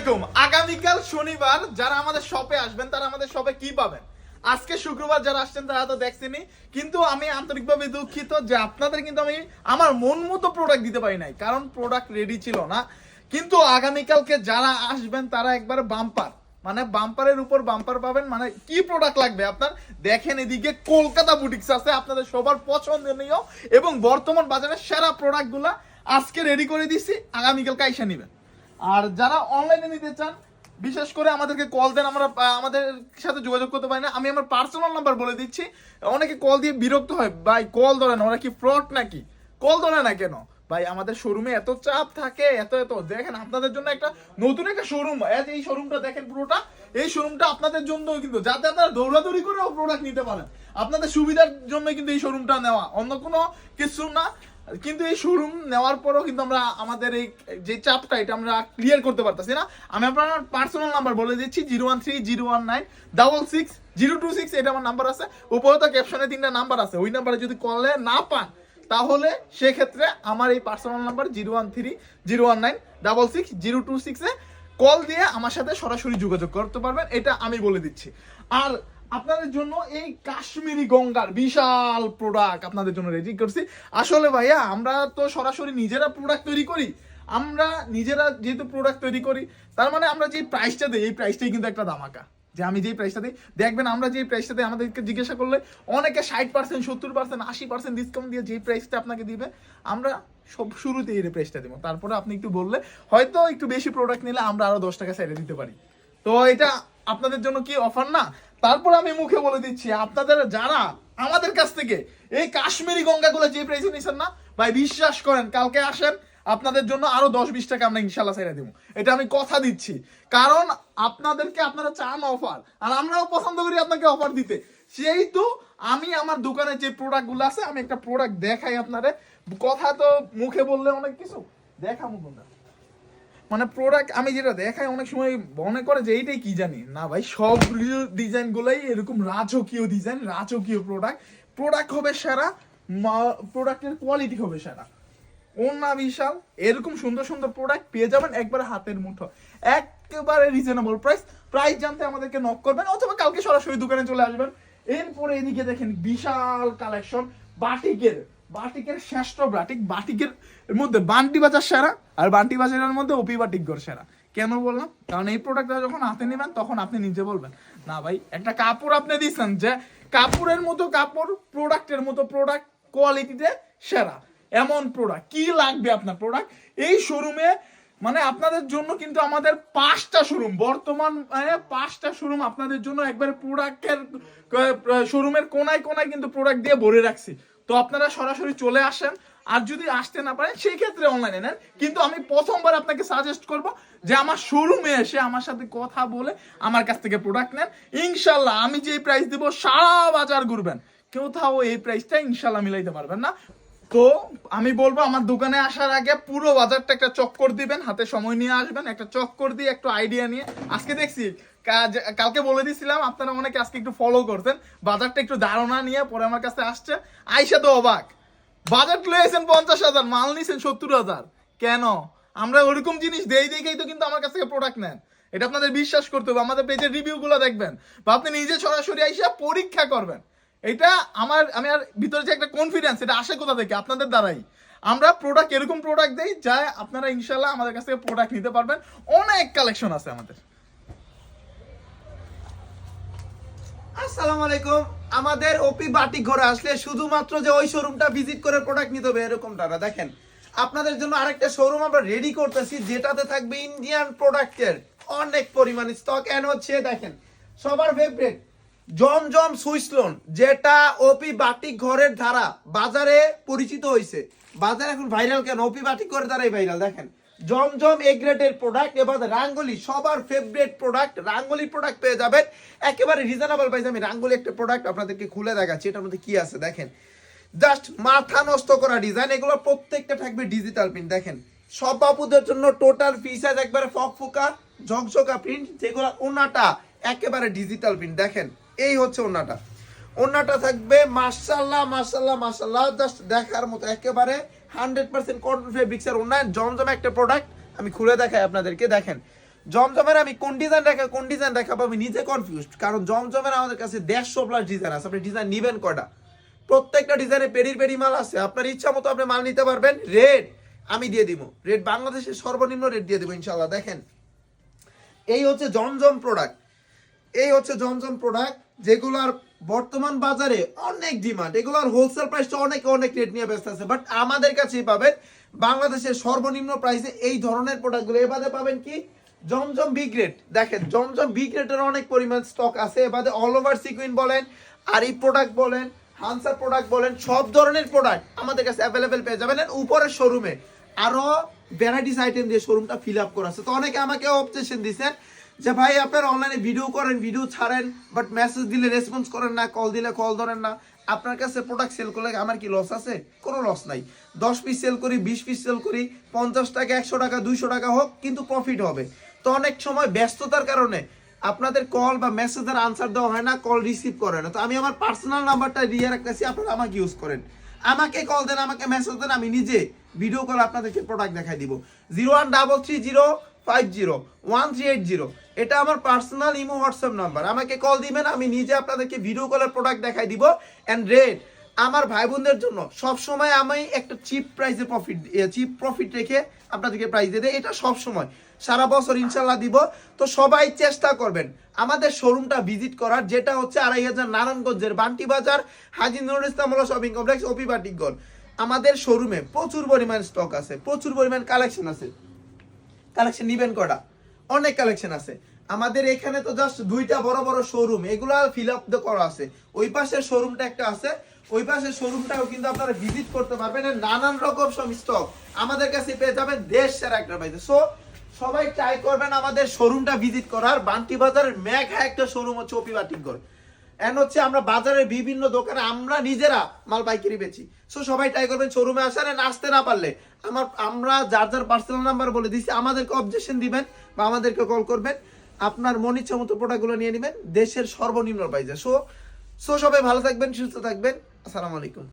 আলাইকুম। আগামীকাল শনিবার যারা আমাদের শপে আসবেন, তারা আমাদের শপে কি পাবেন? আজকে শুক্রবার যারা আসছেন, তারা তো দেখছেনই। কিন্তু আমি আন্তরিকভাবে দুঃখিত যে আপনাদের কিন্তু আমি আমার মন মতো প্রোডাক্ট দিতে পারি নাই, কারণ প্রোডাক্ট রেডি ছিল না। কিন্তু আগামীকালকে যারা আসবেন, তারা একবার বাম্পার মানে বাম্পারের উপর বাম্পার পাবেন। মানে কি প্রোডাক্ট লাগবে আপনার? দেখেন এদিকে কলকাতা বুটিক্স আছে, আপনাদের সবার পছন্দনীয় এবং বর্তমান বাজারে সেরা প্রোডাক্টগুলা আজকে রেডি করে দিছি। আগামীকালকে কাইসা নিবেন। আর যারা অনলাইনে নিতে চান, বিশেষ করে আমাদেরকে কল দেন, আমরা আমাদের সাথে যোগাযোগ করতে পারি না, আমি আমার পার্সোনাল নাম্বার বলে দিচ্ছি। অনেকে কল দিয়ে বিরক্ত হয়, ভাই কল ধরে না ওরা কি ফ্রড নাকি? কল ধরে না কেন? ভাই, আমাদের শোরুমে এত চাপ থাকে, এত এত। দেখেন, আপনাদের জন্য একটা নতুন একটা শোরুম এই শোরুমটা দেখেন পুরোটা, এই শোরুমটা আপনাদের জন্য কিন্তু, যাতে আপনারা দৌড়াদৌড়ি করেও প্রোডাক্ট নিতে পারেন। আপনাদের সুবিধার জন্য কিন্তু এই শোরুমটা নেওয়া, অন্য কোনো কিছু না। কিন্তু এই শোরুম নেওয়ার পরেও কিন্তু আমরা আমাদের এই, যে চাপটা, এটা আমরা ক্লিয়ার করতে পারতেছি না। আমি আপনার পার্সোনাল নাম্বার বলে দিচ্ছি, zero one three, zero one nine, double six, zero two six, এটা আমার নাম্বার আছে। উপরে তো ক্যাপশনে তিনটা নাম্বার আছে। ওই নাম্বারে যদি কলে না পান, তাহলে সেক্ষেত্রে আমার এই personal number zero one three, zero one nine, double six, zero two সিক্সে কল দিয়ে আমার সাথে সরাসরি যোগাযোগ করতে পারবেন, এটা আমি বলে দিচ্ছি। আর আপনাদের জন্য এই কাশ্মীরি গঙ্গার বিশাল প্রোডাক্ট আপনাদের জন্য রেডি করছি। আসলে ভাইয়া, আমরা তো সরাসরি নিজেরা প্রোডাক্ট তৈরি করি। আমরা নিজেরা যেহেতু প্রোডাক্ট তৈরি করি, তার মানে আমরা যে প্রাইসটা দিই, এই প্রাইসটাই কিন্তু একটা দামাকা যে আমি যেই প্রাইসটা দিই, দেখবেন আমরা যেই প্রাইসটা দিই, আমাদেরকে জিজ্ঞাসা করলে অনেকে ষাট পার্সেন্ট সত্তর পার্সেন্ট আশি পার্সেন্ট ডিসকাউন্ট দিয়ে যেই প্রাইসটা আপনাকে দিবে, আমরা সব শুরুতে এই প্রাইসটা দেবো। তারপরে আপনি একটু বললে, হয়তো একটু বেশি প্রোডাক্ট নিলে আমরা আরও দশ টাকা সাইডে দিতে পারি। তো এটা আপনাদের জন্য কি অফার না? তারপর আমি মুখে বলে দিচ্ছি, আপনাদের যারা আমাদের কাছ থেকে এই কাশ্মীরি গঙ্গাগুলো যে প্রাইসে নিছেন না, ভাই বিশ্বাস করেন, কালকে আসেন, আপনাদের জন্য আরও দশ বিশ টাকা আমরা ইনশাল্লাহ ছেড়ে দেবো। এটা আমি কথা দিচ্ছি। কারণ আপনাদেরকে আপনারা চান অফার আর আমরাও পছন্দ করি আপনাকে অফার দিতে। সেহেতু আমি আমার দোকানে যে প্রোডাক্টগুলো আছে, আমি একটা প্রোডাক্ট দেখাই আপনারে। কথা তো মুখে বললে অনেক কিছু দেখাবো কোনটা মানে প্রোডাক্ট আমি যেটা দেখাই অনেক সময় মনে করে যে এইটাই কি জানি? না ভাই সব ডিজাইন গুলাই এরকম রাজকীয় ডিজাইন রাজকীয় প্রোডাক্ট প্রোডাক্ট হবে সেরা প্রোডাক্টের কোয়ালিটি হবে সেরা। ওনা বিশাল, এরকম সুন্দর সুন্দর প্রোডাক্ট পেয়ে যাবেন একবারে হাতের মুঠো। একেবারে রিজনেবল প্রাইস প্রাইস জানতে আমাদেরকে নক করবেন অথবা কালকে সরাসরি দোকানে চলে আসবেন। এরপরে এদিকে দেখেন বিশাল কালেকশন বাটিকের। বাটিকের শ্রেষ্ঠ বাটিক বাটিকের মধ্যে বান্টি বাজার সেরা আর বান্টি বাজারের মধ্যে ওপি বাটিক গড় সেরা। কেন বললাম? কারণ এই প্রোডাক্টটা যখন হাতে নেবেন, তখন আপনি নিজে বলবেন, না ভাই, একটা কাপড় আপনি দিচ্ছেন যে কাপড়ের মতো কাপড় প্রোডাক্টের মতো প্রোডাক্ট কোয়ালিটিতে সেরা। এমন প্রোডাক্ট কি লাগবে আপনার প্রোডাক্ট এই শোরুমে মানে আপনাদের জন্য কিন্তু আমাদের পাঁচটা শোরুম বর্তমান মানে পাঁচটা শোরুম আপনাদের জন্য একবার প্রোডাক্টের শোরুমের কোনায় কোনায় কিন্তু প্রোডাক্ট দিয়ে ভরে রাখছি। তো আপনারা সরাসরি চলে আসেন। আর যদি আসতে না পারেন, সেই ক্ষেত্রে অনলাইনে নেন। কিন্তু আমি প্রথমবার আপনাকে সাজেস্ট করব যে আমার শোরুমে এসে আমার সাথে কথা বলে আমার কাছ থেকে প্রোডাক্ট নেন। ইনশাল্লাহ আমি যে প্রাইস দিব, সারা বাজার ঘুরবেন। কেউ তাও এই প্রাইসটা ইনশাল্লাহ মিলাইতে পারবেন না। তো আমি বলব, আমার দোকানে আসার আগে পুরো বাজারটা একটা চক্কর দিবেন, হাতে সময় নিয়ে আসবেন, একটা চক্কর দিয়ে, একটু আইডিয়া নিয়ে। আজকে দেখছি, কাজ, কালকে বলে দিছিলাম, আপনারা অনেকে আজকে একটু ফলো করতেন। বাজারটা একটু ধারণা নিয়ে পরে আমার কাছে আসছে। আইসা তো অবাক। বাজার লয়েছেন পঞ্চাশ হাজার, মাল নিয়েছেন সত্তর হাজার। কেন? আমরা ওরকম জিনিস দেই দেখেই তো কিন্তু আমার কাছ থেকে প্রোডাক্ট নেন। এটা আপনাদের বিশ্বাস করতে হবে, আমাদের পেজের রিভিউ গুলো দেখবেন। বা আপনি নিজে সরাসরি আইসা পরীক্ষা করবেন। এটা আমার, আমি আর ভিতরে যে একটা কনফিডেন্স এটা আসে কোথা থেকে? আপনাদের দ্বারাই। আমরা প্রোডাক্ট এরকম প্রোডাক্ট দেই যা আপনারা ইনশাল্লাহ আমাদের কাছ থেকে প্রোডাক্ট নিতে পারবেন। অনেক কালেকশন আছে আমাদের। আসসালামু আলাইকুম। আমাদের ওপি বাটিক ঘরে আসলে শুধুমাত্র যে ওই শোরুমটা ভিজিট করে প্রোডাক্ট নিতে হবে, এরকমটা না। দেখেন, আপনাদের জন্য আরেকটা শোরুম আমরা রেডি করতেছি, যেটাতে থাকবে ইন্ডিয়ান প্রোডাক্টের অনেক পরিমাণ স্টক এন্ড হচ্ছে, দেখেন, সবার ফেভারিট জমজম সুইসলোন, যেটা ওপি বাটিক ঘরের ধারা, বাজারে পরিচিত হয়েছে বাজারে এখন ভাইরাল কেন? ওপি বাটিক ঘরের দ্বারাই ভাইরাল দেখেন। জমজম এ গ্রেডের প্রোডাক্ট এবার রাঙ্গলি, সবার ফেভারিট প্রোডাক্ট রাঙ্গলি প্রোডাক্ট পেয়ে যাবেন। একেবারে রিজনেবল প্রাইস আমি রাঙ্গলি একটা প্রোডাক্ট আপনাদেরকে খুলে দেখাচ্ছি, এটার মধ্যে কি আছে দেখেন। জাস্ট মাথা নষ্ট করা ডিজাইন এগুলো প্রত্যেকটা থাকবে ডিজিটাল প্রিন্ট দেখেন। সব বাবুদের জন্য টোটাল ফিসাজ একবারে ফক ফোকা ঝকঝকা প্রিন্ট যেগুলো ওনাটা একেবারে ডিজিটাল প্রিন্ট দেখেন। এই হচ্ছে ওনাটা ওনাটা থাকবে মার্শাল্লাহ মার্শাল্লাহ মার্শাল্লাহ জাস্ট দেখার মতো একেবারে হান্ড্রেড পার্সেন্ট কটন ফেব্রিক্সের ওনার জমজম একটা প্রোডাক্ট আমি খুলে দেখাই আপনাদেরকে, দেখেন। জমজমের আমি কোন ডিজাইন দেখা কোন ডিজাইন দেখাবো আমি নিজে কনফিউজ কারণ জমজমের আমাদের কাছে দেড়শো প্লাস ডিজাইন আছে। আপনি ডিজাইন নিবেন কটা প্রত্যেকটা ডিজাইনে পেরির পেরি মাল আছে। আপনার ইচ্ছা মতো আপনি মাল নিতে পারবেন। রেট আমি দিয়ে দিব। রেট বাংলাদেশের সর্বনিম্ন রেট দিয়ে দেবো ইনশাল্লাহ দেখেন, এই হচ্ছে জমজম প্রোডাক্ট এই হচ্ছে জমজম প্রোডাক্ট যেগুলোর বর্তমান বাজারে অনেক ডিমান্ড এগুলোর হোলসেল প্রাইসটা অনেক অনেক রেট নিয়ে ব্যস্ত আছে। বাট আমাদের কাছেই পাবেন বাংলাদেশের সর্বনিম্ন প্রাইসে এই ধরনের প্রোডাক্টগুলো এবারে পাবেন কি? জমজম বি গ্রেড দেখেন, জমজম বি গ্রেডের অনেক পরিমাণ স্টক আছে। এবারে অল ওভার সিকুইন বলেন, আর এই প্রোডাক্ট বলেন হানসার প্রোডাক্ট বলেন, সব ধরনের প্রোডাক্ট আমাদের কাছে অ্যাভেলেবেল পেয়ে যাবেন। উপরের শোরুমে আরও ভ্যারাইটিস আইটেম দিয়ে শোরুমটা ফিল আপ করা আছে। তো অনেকে আমাকে অবজেকশন দিচ্ছেন যে ভাই আপনারা অনলাইনে ভিডিও করেন ভিডিও ছাড়েন বাট মেসেজ দিলে রেসপন্স করেন না কল দিলে কল ধরেন না। আপনার কাছে প্রোডাক্ট সেল করলে আমার কি লস আছে? কোনো লস নাই। দশ পিস সেল করি, বিশ পিস সেল করি, পঞ্চাশ টাকা, একশো টাকা, দুইশো টাকা হোক, কিন্তু প্রফিট হবে। তো অনেক সময় ব্যস্ততার কারণে আপনাদের কল বা মেসেজের আনসার দেওয়া হয় না কল রিসিভ করে না। তো আমি আমার পার্সোনাল নাম্বারটা দিয়ে রাখতেছি, আপনারা আমাকে ইউজ করেন। আমাকে কল দেন, আমাকে মেসেজ দেন, আমি নিজে ভিডিও কল আপনাদেরকে প্রোডাক্ট দেখাই দিব। Zero one double three zero five zero one three eight zero এটা আমার পার্সোনাল ইমো হোয়াটসঅ্যাপ নাম্বার আমাকে কল দিবেন, আমি নিজে আপনাদেরকে ভিডিও কলের প্রোডাক্ট দেখাই দিব। অ্যান্ড রেট আমার ভাই বোনদের জন্য সব সময় আমি একটা চিপ প্রাইসে প্রফিট চিপ প্রফিট রেখে আপনাদেরকে প্রাইস দিয়ে দেয় এটা সব সময় সারা বছর ইনশাল্লাহ দিব। তো সবাই চেষ্টা করবেন আমাদের শোরুমটা ভিজিট করার, যেটা হচ্ছে আড়াই হাজার নারায়ণগঞ্জের Banti Bazar, Haji Nurul Islamullah shopping complex OP Batikganj আমাদের শোরুমে প্রচুর পরিমাণ স্টক আছে, প্রচুর পরিমাণ কালেকশন আছে। কালেকশন নিবেন কটা অনেক কালেকশন আছে। আমাদের এখানে তো জাস্ট দুইটা বড় বড় শোরুম এগুলা ফিল আপ করা আছে। ওই পাশের শোরুমটা একটা আছে, ওই পাশের শোরুমটাও কিন্তু আপনারা ভিজিট করতে পারবেন নানান রকম সব স্টক আমাদের কাছে পেয়ে যাবেন দেশ সেরা একটা পাইছে সো সবাই ট্রাই করবেন আমাদের শোরুমটা ভিজিট করার। বান্টি বাজারের মেঘা একটা শোরুম হচ্ছে ওপি বাটিকগড় এন্ড হচ্ছে আমরা বাজারের বিভিন্ন দোকানে আমরা নিজেরা মাল পাইকারি বেচি। সো সবাই ট্রাই করবেন শোরুমে আসার and আসতে না পারলে আমার, আমরা যার যার পার্সোনাল নাম্বার বলে দিচ্ছি আমাদেরকে অবজেকশন দিবেন বা আমাদেরকে কল করবেন। আপনার মন ইচ্ছা মতো প্রোডাক্টগুলো নিয়ে নেবেন, দেশের সর্বনিম্ন প্রাইসে সো সো সবাই ভালো থাকবেন, সুস্থ থাকবেন। আসসালামু আলাইকুম।